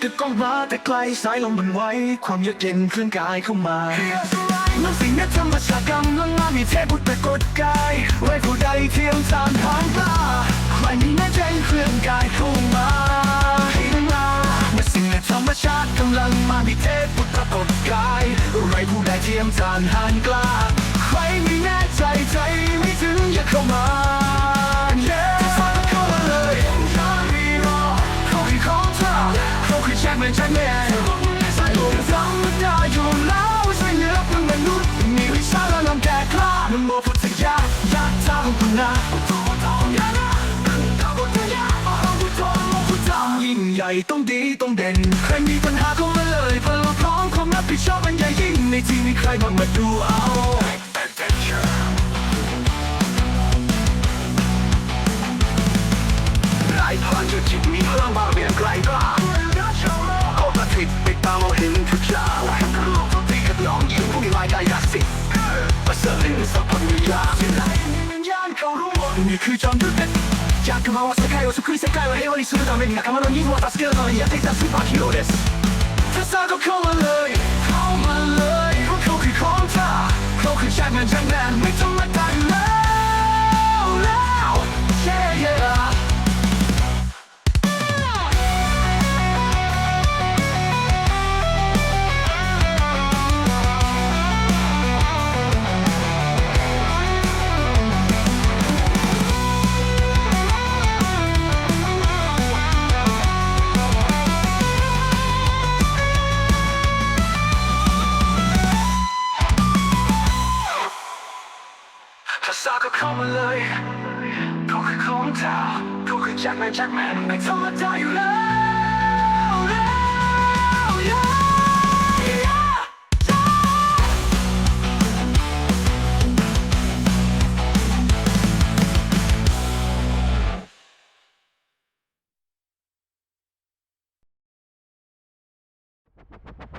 ตึกก้องมาแต่ไกลสายลมมันไว้ความเยือกเย็นเคลื่อนกายเข้ามาเมื่อสิ่งนี้ธรรมชาติกำลังมามีเทพบุตรปรากฏกายไว้ผู้ใดเทียมสานทางตาใครมีแน่ใจเคลื่อนกายเข้ามาให้มาเมื่อสิ่งนี้ธรรมชาติกำลังมามีเทพบุตรปรากฏกายไรผู้ใดเทียมสานทางกล้า เขาคือแจ็คแนแจ็คแมนสายลมธรรมดาอยู่แล้วใช่เหลือเพื่อนมนุษย์มีวิชาและลำแก่กล้านโมพุทธยายะทาของคุณนะยิ่งใหญ่ต้องดีต้องเด่น ใครมีปัญหาก็มาเลยเพื่อเราพร้อมความรับผิดชอบมันใหญ่ยิ่งในที่นี้ใครบ้างมาดูเอาหลายพลังจุดจิตมีพลังบางเบียงไกลกล้า 顔論を生み空調ムーブジャックマンは世界を救い世界を平和にするために仲間の任務を助けるのにやってきたスーパーヒーローです。 ภาก็เข้ามาเลยเขาคือของเธอเขาคือแจ็คแมนแจ็คแมนไม่ธรรมดาอยู่แล้วแล้ว yeah yeah「